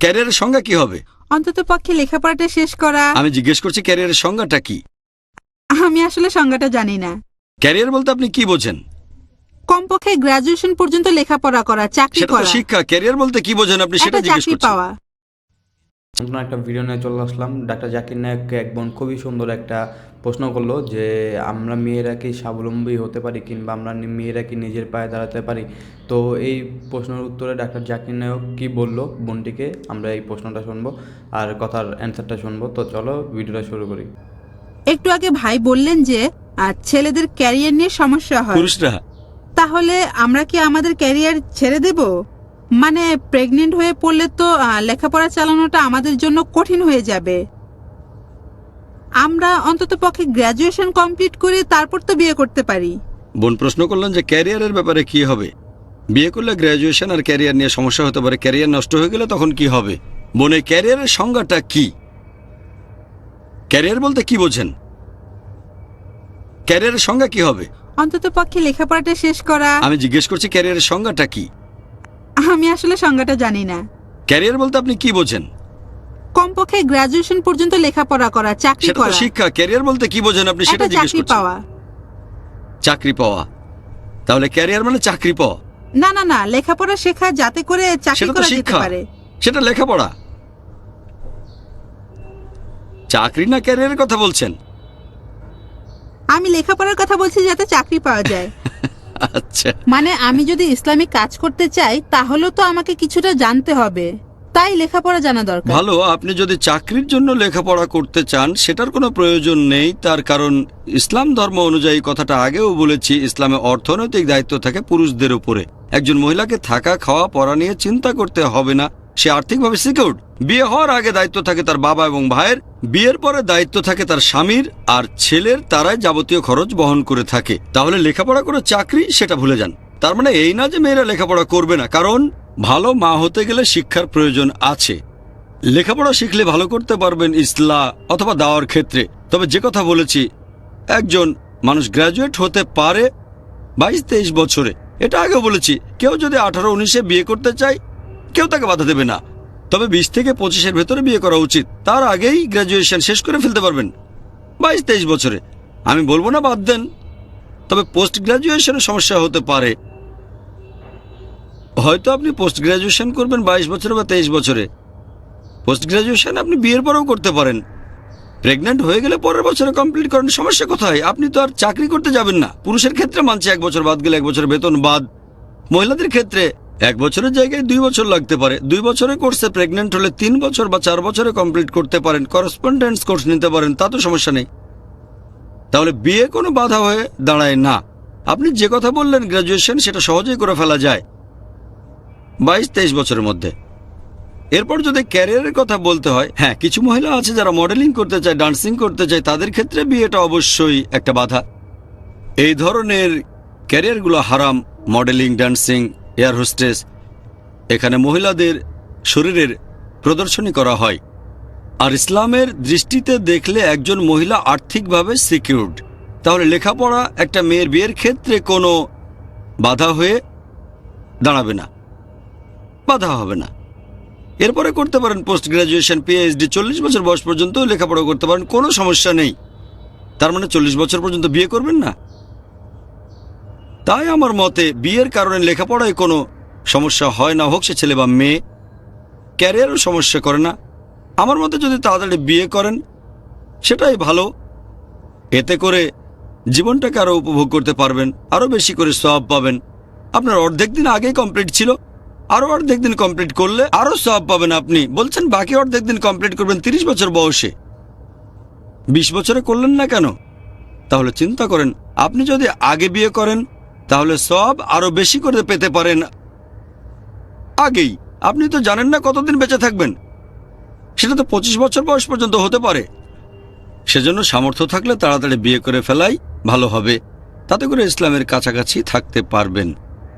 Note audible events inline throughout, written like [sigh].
ক্যারিয়ারের সংজ্ঞা কি হবে? অন্তত পক্ষে লেখাপড়াটা শেষ করা। আমি জিজ্ঞেস করছি ক্যারিয়ারের সংজ্ঞাটা কি? আমি আসলে সংজ্ঞাটা জানি না। ক্যারিয়ার বলতে আপনি কি বোঝেন? কমপক্ষে গ্রাজুয়েশন পর্যন্ত লেখাপড়া করা চাকরি সেটা তো করা। শিক্ষা। ক্যারিয়ার বলতে কি বোঝেন আপনি সেটা একটা জিজ্ঞেস চাকরি পাওয়া। নতুন একটা ভিডিও নিয়ে চলে আসলাম। ডাক্তার জাকির নায়ককে এক বোন খুবই সুন্দর একটা প্রশ্ন করল যে আমরা মেয়েরা কি স্বাবলম্বী হতে পারি কিংবা আমরা মেয়েরা কি নিজের পায়ে দাঁড়াতে পারি? তো এই প্রশ্নের উত্তরে ডাক্তার জাকির নায়ক কি বলল বোনটিকে আমরা এই প্রশ্নটা শুনব আর কথার অ্যান্সারটা শুনব। তো চলো ভিডিওটা শুরু করি। একটু আগে ভাই বললেন যে ছেলেদের ক্যারিয়ার নিয়ে সমস্যা হয়। পুরুষরা। তাহলে আমরা কি আমাদের ক্যারিয়ার ছেড়ে দেব? মানে প্রেগনেন্ট হয়ে পড়লে তো লেখাপড়া চালানোটা আমাদের জন্য কঠিন হয়ে যাবে। আমরা অন্তত পক্ষে গ্র্যাজুয়েশন কমপ্লিট করে তারপর তো বিয়ে করতে পারি। বোন প্রশ্ন করলেন যে ক্যারিয়ারের ব্যাপারে কি হবে? বিয়ে করলে গ্র্যাজুয়েশন আর ক্যারিয়ার নিয়ে সমস্যা হতে পারে ক্যারিয়ার নষ্ট হয়ে গেলে তখন কি হবে? বোনে ক্যারিয়ারের সংজ্ঞাটা কি? ক্যারিয়ার বলতে কি বোঝেন? ক্যারিয়ারের সংজ্ঞা কি হবে? অন্তত পক্ষে লেখাপড়াটা শেষ করা। আমি জিজ্ঞেস করছি ক্যারিয়ারের সংজ্ঞাটা কি? আমি আসলে সংজ্ঞাটা জানি না। ক্যারিয়ার বলতে আপনি কি বোঝেন? কমপক্ষে গ্রাজুয়েশন পর্যন্ত লেখাপড়া করা চাকরি সেটা তো করা। শিক্ষা ক্যারিয়ার বলতে কি বোঝেন আপনি সেটা একটা জিজ্ঞেস চাকরি করছেন পাওয়া। চাকরি পাওয়া। তাহলে ক্যারিয়ার মানে চাকরি পাওয়া? না না না লেখাপড়া শেখা যাতে করে চাকরি সেটা তো করা যেতে শিক্ষা। পারে। সেটা লেখাপড়া। চাকরি না ক্যারিয়ারের কথা বলছেন? আমি লেখাপড়ার কথা বলছি যাতে চাকরি পাওয়া যায়। [laughs] আচ্ছা। মানে আমি যদি ইসলামিক কাজ করতে চাই তাহলে তো আমাকে কিছুটা জানতে হবে। তাই লেখাপড়া জানা দরকার। ভালো আপনি যদি চাকরির জন্য লেখাপড়া করতে চান সেটার কোনো প্রয়োজন নেই। তার কারণ ইসলাম ধর্ম অনুযায়ী কথাটা আগেও বলেছি ইসলামে অর্থনৈতিক দায়িত্ব থাকে পুরুষদের উপরে। একজন মহিলাকে থাকা খাওয়া পড়া নিয়ে চিন্তা করতে হবে না। সে আর্থিকভাবে সিকিউরড। বিয়ে হওয়ার আগে দায়িত্ব থাকে তার বাবা এবং ভাইয়ের। বিয়ের পরে দায়িত্ব থাকে তার স্বামীর, আর ছেলের তারাই যাবতীয় খরচ বহন করে থাকে। তাহলে লেখাপড়া করে চাকরি, সেটা ভুলে যান। তার মানে এই না যে মেয়েরা লেখাপড়া করবে না, কারণ ভালো মা হতে গেলে শিক্ষার প্রয়োজন আছে। লেখাপড়া শিখলে ভালো করতে পারবেন ইসলা অথবা দাওয়ার ক্ষেত্রে। তবে যে কথা বলেছি, একজন মানুষ গ্র্যাজুয়েট হতে পারে বাইশ তেইশ বছরে। এটা আগেও বলেছি, কেউ যদি আঠারো উনিশে বিয়ে করতে চায়, কেউ তাকে বাধা দেবে না। তবে বিশ থেকে পঁচিশের ভেতরে বিয়ে করা উচিত। তার আগেই গ্র্যাজুয়েশন শেষ করে ফেলতে পারবেন। বাইশ, তেইশ বছরে। আমি বলব না বাদ দেন। তবে পোস্ট গ্র্যাজুয়েশনের সমস্যা হতে পারে। হয়তো আপনি পোস্ট গ্র্যাজুয়েশন করবেন বাইশ বছরে বা তেইশ বছরে। পোস্ট গ্রাজুয়েশন আপনি বিয়ের পরেও করতে পারেন। প্রেগন্যান্ট হয়ে গেলে পরের বছরে কমপ্লিট করেন। সমস্যা কোথায়? আপনি তো আর চাকরি করতে যাবেন না। পুরুষের ক্ষেত্রে মানছে এক বছর বাদ গেলে এক বছর বেতন বাদ। মহিলাদের ক্ষেত্রে এক বছরের জায়গায় দুই বছর লাগতে পারে। দুই বছরের কোর্সে প্রেগনেন্ট হলে তিন বছর বা চার বছরে কমপ্লিট করতে পারেন করসপন্ডেন্স কোর্স নিতে পারেন, তা তো সমস্যা নেই। তাহলে বিয়ে কোনো বাধা হয়ে দাঁড়ায় না। আপনি যে কথা বললেন গ্রাজুয়েশন সেটা সহজেই করে ফেলা যায়। বাইশ তেইশ বছরের মধ্যে। এরপর যদি ক্যারিয়ারের কথা বলতে হয় হ্যাঁ কিছু মহিলা আছে যারা মডেলিং করতে চায় ডান্সিং করতে চায়, তাদের ক্ষেত্রে বিয়েটা অবশ্যই একটা বাধা। এই ধরনের ক্যারিয়ারগুলো হারাম মডেলিং ডান্সিং এয়ার হোস্টেস, এখানে মহিলাদের শরীরের প্রদর্শনী করা হয়। আর ইসলামের দৃষ্টিতে দেখলে একজন মহিলা আর্থিকভাবে সিকিউরড তাহলে লেখাপড়া একটা মেয়ের বিয়ের ক্ষেত্রে কোনো বাধা হয়ে দাঁড়াবে না। বাধা হবে না। এরপরে করতে পারেন পোস্ট গ্রাজুয়েশন পিএইচডি, চল্লিশ বছর বয়স পর্যন্ত লেখাপড়া করতে পারেন, কোনো সমস্যা নেই। তার মানে চল্লিশ বছর পর্যন্ত বিয়ে করবেন না? তাই আমার মতে বিয়ের কারণে লেখাপড়ায় কোনো সমস্যা হয় না, হোক সে ছেলে বা মেয়ে। ক্যারিয়ারও সমস্যা করে না। আমার মতে যদি তাড়াতাড়ি বিয়ে করেন, সেটাই ভালো। এতে করে জীবনটাকে আরও উপভোগ করতে পারবেন আরও বেশি করে সব পাবেন। আপনার অর্ধেক দিন আগেই কমপ্লিট ছিল আরও অর্ধেক দিন কমপ্লিট করলে আরও সব পাবেন আপনি। বলছেন বাকি অর্ধেক দিন কমপ্লিট করবেন তিরিশ বছর বয়সে। বিশ বছরে করলেন না কেন? তাহলে চিন্তা করেন, আপনি যদি আগে বিয়ে করেন তাহলে সব আরও বেশি করে পেতে পারেন। আগেই, আপনি তো জানেন না কতদিন বেঁচে থাকবেন। সেটা তো পঁচিশ বছর বয়স পর্যন্ত হতে পারে। সেজন্য সামর্থ্য থাকলে তাড়াতাড়ি বিয়ে করে ফেলাই ভালো হবে। তাতে করে ইসলামের কাছাকাছি থাকতে পারবেন।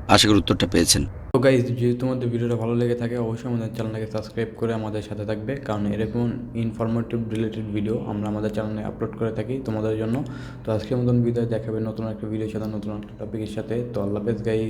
আশা করি উত্তরটা পেয়েছেন। তো গাইজ যদি তোমাদের ভিডিওটা ভালো লেগে থাকে, অবশ্যই আমাদের চ্যানেলটাকে সাবস্ক্রাইব করে আমাদের সাথে থাকবে। কারণ এরকম ইনফরমেটিভ রিলেটেড ভিডিও আমরা আমাদের চ্যানেলে আপলোড করে থাকি তোমাদের জন্য। তো আজকের মতন ভিডিও দেখাবে নতুন একটা ভিডিও সাথে, নতুন একটা টপিকের সাথে। তো আল্লাহ হাফেজ গাইজ